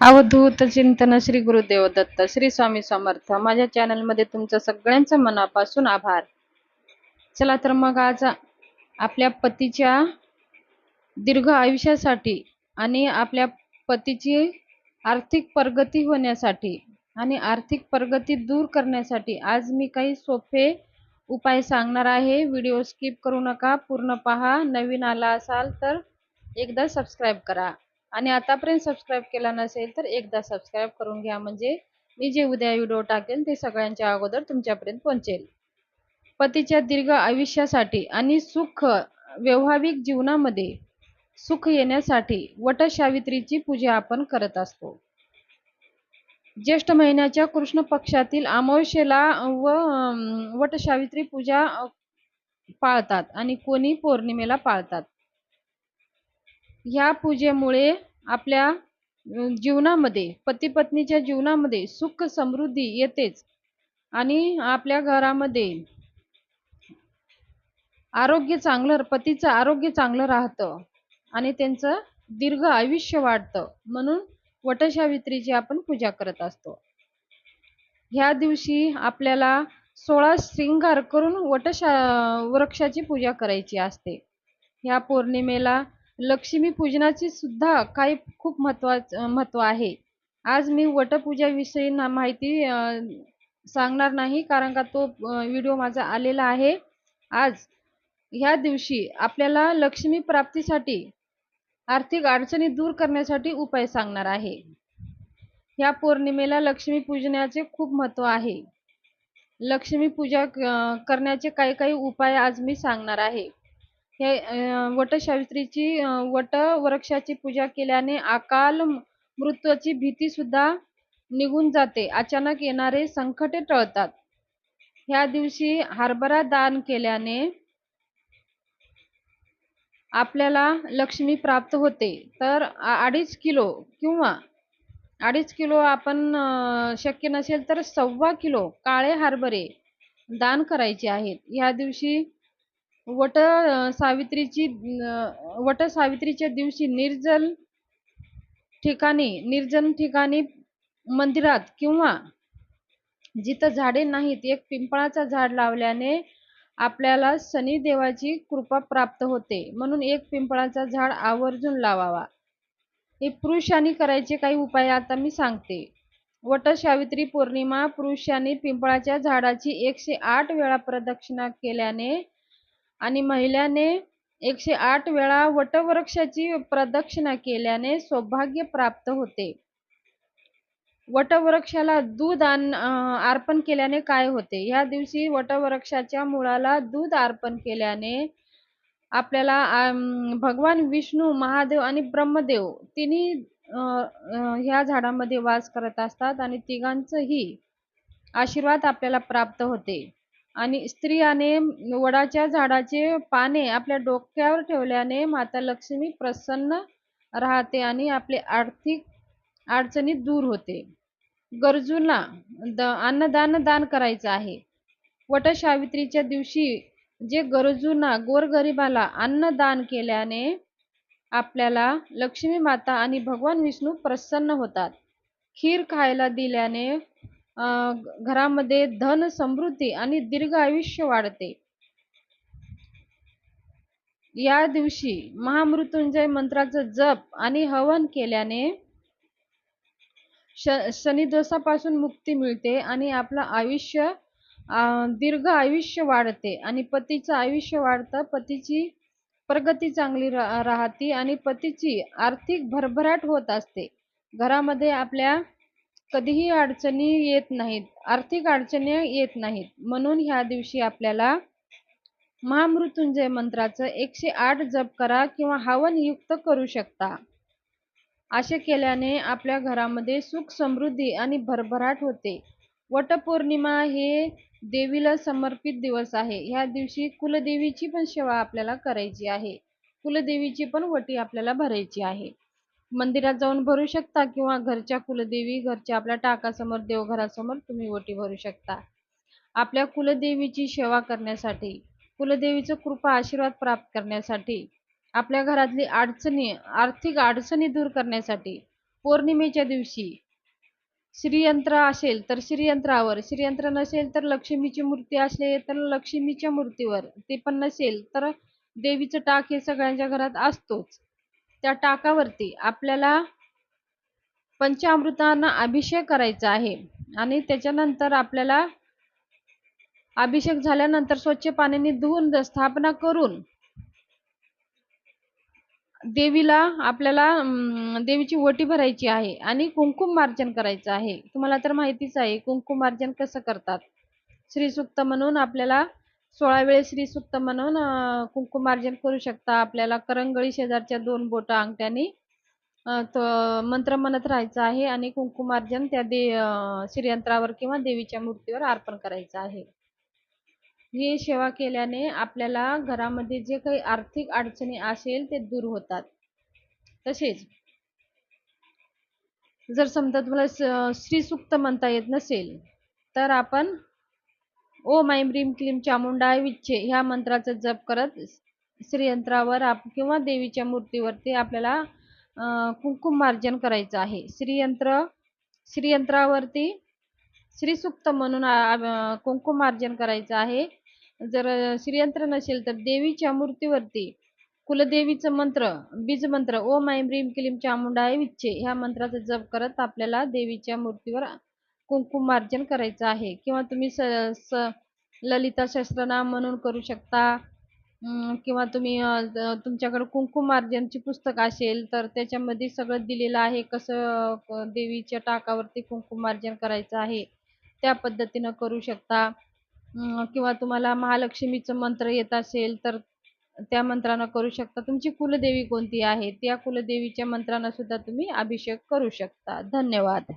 अवधूत चिंतन श्री गुरुदेव दत्त श्री स्वामी समर्थ. माझ्या चॅनलमध्ये तुमचं सगळ्यांचं मनापासून आभार. चला तर मग आज आपल्या पतीच्या दीर्घ आयुष्यासाठी आणि आपल्या पतीची आर्थिक प्रगती होण्यासाठी आणि आर्थिक प्रगती दूर करण्यासाठी आज मी काही सोपे उपाय सांगणार आहे. व्हिडिओ स्किप करू नका पूर्ण पहा. नवीन आला असाल तर एकदा सबस्क्राईब करा. आणि आतापर्यंत सबस्क्राईब केला नसेल तर एकदा सबस्क्राईब करून घ्या. म्हणजे मी जे उद्या व्हिडिओ टाकेल ते सगळ्यांच्या अगोदर तुमच्यापर्यंत पोहोचेल. पतीच्या दीर्घ आयुष्यासाठी आणि सुख व्यवहारिक जीवनामध्ये सुख येण्यासाठी वटसावित्रीची पूजा आपण करत असतो. ज्येष्ठ महिन्याच्या कृष्ण पक्षातील अमावस्येला व वटसावित्री पूजा पाळतात आणि कोणी पौर्णिमेला पाळतात. ह्या पूजेमुळे आपल्या जीवनामध्ये पती पत्नीच्या जीवनामध्ये सुख समृद्धी येतेच. आणि आपल्या घरामध्ये आरोग्य चांगलं पतीचं आरोग्य चांगलं राहतं आणि त्यांचं दीर्घ आयुष्य वाढतं. म्हणून वटशावित्रीची आपण पूजा करत असतो. ह्या दिवशी आपल्याला सोळा श्रृंगार करून वटशा वृक्षाची पूजा करायची असते. ह्या पौर्णिमेला लक्ष्मी पूजनाची सुद्धा काही खूप महत्वा महत्त्व आहे. आज मी वटपूजाविषयी ना माहिती सांगणार नाही कारण का तो व्हिडिओ माझा आलेला आहे. आज ह्या दिवशी आपल्याला लक्ष्मी प्राप्तीसाठी आर्थिक अडचणी दूर करण्यासाठी उपाय सांगणार आहे. ह्या पौर्णिमेला लक्ष्मी पूजनाचे खूप महत्त्व आहे. लक्ष्मी पूजा करण्याचे काही काही उपाय आज मी सांगणार आहे. हे वटसावित्रीची वट वृक्षाची पूजा केल्याने अकाल मृत्यूची भीती सुद्धा निघून जाते. अचानक येणारे संकटे टळतात. ह्या दिवशी हरभरा दान केल्याने आपल्याला लक्ष्मी प्राप्त होते. तर अडीच किलो किंवा अडीच किलो आपण शक्य नसेल तर सव्वा किलो काळे हरभरे दान करायचे आहेत. ह्या दिवशी वट सावित्रीची वट सावित्रीच्या दिवशी निर्जल ठिकाणी निर्जन ठिकाणी मंदिरात किंवा जिथं झाडे नाहीत एक पिंपळाचं झाड लावल्याने आपल्याला शनिदेवाची कृपा प्राप्त होते. म्हणून एक पिंपळाचा झाड आवर्जून लावावा. हे पुरुषांनी करायचे काही उपाय आता मी सांगते. वट सावित्री पौर्णिमा पुरुषांनी पिंपळाच्या झाडाची एकशे आठ वेळा प्रदक्षिणा केल्याने आणि महिलाने एकशे आठ वेळा वटवृक्षाची प्रदक्षिणा केल्याने सौभाग्य प्राप्त होते. वटवृक्षाला दूध अर्पण केल्याने काय होते? या दिवशी वटवृक्षाच्या मुळाला दूध अर्पण केल्याने आपल्याला भगवान विष्णू महादेव आणि ब्रह्मदेव तिन्ही ह्या झाडामध्ये वास करत असतात आणि तिघांचंही आशीर्वाद आपल्याला प्राप्त होते. आणि स्त्रियाने वडाच्या झाडाचे पाने आपल्या डोक्यावर ठेवल्याने माता लक्ष्मी प्रसन्न राहते आणि आपले आर्थिक अडचणी दूर होते. गरजूंना द अन्नदान दान करायचं आहे. वटसावित्रीच्या दिवशी जे गरजूंना गोरगरिबाला अन्नदान केल्याने आपल्याला लक्ष्मी माता आणि भगवान विष्णू प्रसन्न होतात. खीर खायला दिल्याने घरामध्ये धन समृद्धी आणि दीर्घ आयुष्य वाढते. या दिवशी महामृत्युंजय मंत्राचं जप आणि हवन केल्याने श शनिदोषापासून मुक्ती मिळते आणि आपलं आयुष्य दीर्घ आयुष्य वाढते आणि पतीचं आयुष्य वाढतं. पतीची प्रगती चांगली रा राहते आणि पतीची आर्थिक भरभराट होत असते. घरामध्ये आपल्या कधीही अडचणी येत नाहीत आर्थिक अडचणी येत नाहीत. म्हणून ह्या दिवशी आपल्याला महामृत्युंजय मंत्राचं एकशे आठ जप करा किंवा हवन युक्त करू शकता. असे केल्याने आपल्या घरामध्ये सुख समृद्धी आणि भरभराट होते. वटपौर्णिमा हे देवीला समर्पित दिवस आहे. ह्या दिवशी कुलदेवीची पण सेवा आपल्याला करायची आहे. कुलदेवीची पण वटी आपल्याला भरायची आहे. मंदिरात जाऊन भरू शकता किंवा घरच्या कुलदेवी घरच्या आपल्या टाकासमोर देवघरासमोर तुम्ही वटी भरू शकता. आपल्या कुलदेवीची सेवा करण्यासाठी कुलदेवीचं कृपा आशीर्वाद प्राप्त करण्यासाठी आपल्या घरातली अडचणी आर्थिक अडचणी दूर करण्यासाठी पौर्णिमेच्या दिवशी श्रीयंत्र असेल तर श्रीयंत्रावर श्रीयंत्र नसेल तर लक्ष्मीची मूर्ती असले तर लक्ष्मीच्या मूर्तीवर ते पण नसेल तर देवीचं टाक हे सगळ्यांच्या घरात असतोच. त्या टाकावरती आपल्याला पंचामृतांना अभिषेक करायचा आहे. आणि त्याच्यानंतर आपल्याला अभिषेक झाल्यानंतर स्वच्छ पाण्याने धुवून स्थापना करून देवीला आपल्याला अं, देवीची ओटी भरायची आहे आणि कुंकुम मार्जन करायचं आहे. तुम्हाला तर माहितीच आहे कुंकुम मार्जन कसं करतात? श्रीसुक्त म्हणून आपल्याला सोळा वेळेस श्रीसुक्त म्हणून कुंकुमार्जन करू शकता. आपल्याला करंगळी शेजारच्या दोन बोट अंगठ्याने मंत्र म्हणत राहायचं आहे आणि कुंकुमार्जन त्या दे श्रीयंत्रावर किंवा देवीच्या मूर्तीवर अर्पण करायचं आहे. ही सेवा केल्याने आपल्याला घरामध्ये जे काही आर्थिक अडचणी असेल ते दूर होतात. तसेच जर समजा तुम्हाला स- श्रीसुक्त म्हणता येत नसेल तर आपण ओम ऐं ब्रीम क्लीम चामुंडाय विच्छे ह्या मंत्राचा जप करत श्रीयंत्रावर आप किंवा देवीच्या मूर्तीवरती आपल्याला कुंकुमार्जन कुंकुम मार्जन करायचं आहे. श्रीयंत्र श्रीयंत्रावरती श्रीसुक्त म्हणून कुंकुमार्जन कुंकुम मार्जन करायचं आहे. जर श्रीयंत्र नसेल तर देवीच्या मूर्तीवरती कुलदेवीचं मंत्र बीज मंत्र ओम ऐं ह्रीं क्लीम चामुंडाय विच्छे ह्या मंत्राचा जप करत आपल्याला देवीच्या मूर्तीवर कुंकुम मार्जन करायचं आहे. किंवा तुम्ही स स ललिता सहस्त्रनाम म्हणून करू शकता. किंवा तुम्ही तुमच्याकडं कुंकुमार्जनची तुमच्याकडे मार्जनची पुस्तक असेल तर त्याच्यामध्ये सगळं दिलेलं आहे. कसं देवीच्या टाकावरती कुंकुमार्जन करायचं आहे त्या पद्धतीनं करू शकता. किंवा तुम्हाला महालक्ष्मीचं मंत्र येत असेल तर त्या मंत्रानं करू शकता. तुमची कुलदेवी कोणती आहे त्या कुलदेवीच्या मंत्रानं सुद्धा तुम्ही अभिषेक करू शकता. धन्यवाद.